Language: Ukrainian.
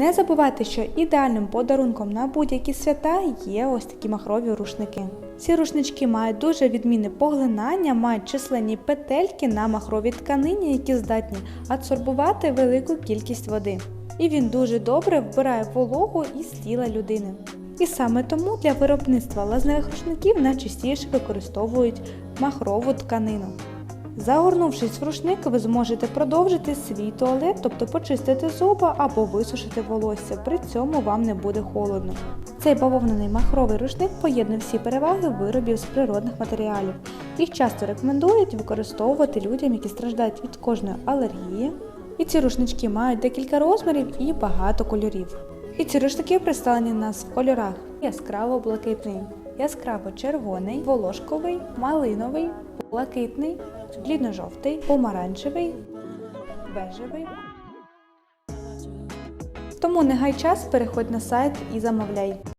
Не забувайте, що ідеальним подарунком на будь-які свята є ось такі махрові рушники. Ці рушнички мають дуже відмінне поглинання, мають численні петельки на махровій тканині, які здатні адсорбувати велику кількість води. І він дуже добре вбирає вологу із тіла людини. І саме тому для виробництва лазневих рушників найчастіше використовують махрову тканину. Загорнувшись в рушник, ви зможете продовжити свій туалет, тобто почистити зуба або висушити волосся. При цьому вам не буде холодно. Цей бавовняний махровий рушник поєднує всі переваги виробів з природних матеріалів. Їх часто рекомендують використовувати людям, які страждають від кожної алергії. І ці рушнички мають декілька розмірів і багато кольорів. І ці рушники представлені у нас в кольорах яскраво блакитний, яскраво червоний, волошковий, малиновий, блакитний, блідно-жовтий, помаранчевий, бежевий. Тому не гай час, переходь на сайт і замовляй.